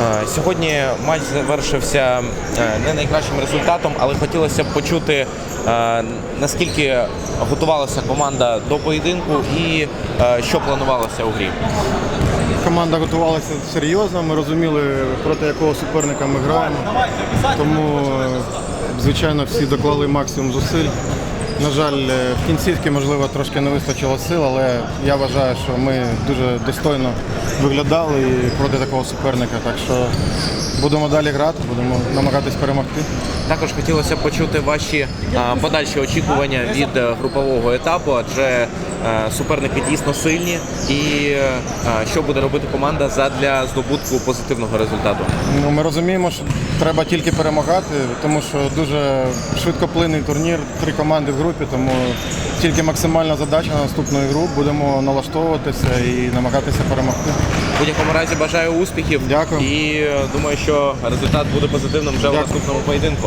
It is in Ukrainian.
Е, Сьогодні матч завершився е, не найкращим результатом, але хотілося б почути, е, наскільки готувалася команда до поєдинку і що планувалося у грі. Команда готувалася серйозно, ми розуміли, проти якого суперника ми граємо. Тому, звичайно, всі доклали максимум зусиль. На жаль, е, в кінцівці, можливо, трошки не вистачило сил, але я вважаю, що ми дуже достойно виглядали і проти такого суперника. Так що будемо далі грати, будемо намагатись перемогти. Також хотілося почути ваші а, подальші очікування від е, групового етапу, адже суперники дійсно сильні. І е, що буде робити команда задля здобутку позитивного результату? Ну, ми розуміємо, що треба тільки перемагати, тому що дуже швидкоплинний турнір, три команди в групі, тому тільки максимальна задача на наступну ігру. Будемо налаштовуватися і намагатися перемогти. В будь-якому разі бажаю успіхів. Дякую. І е, думаю, що результат буде позитивним вже в наступному поєдинку.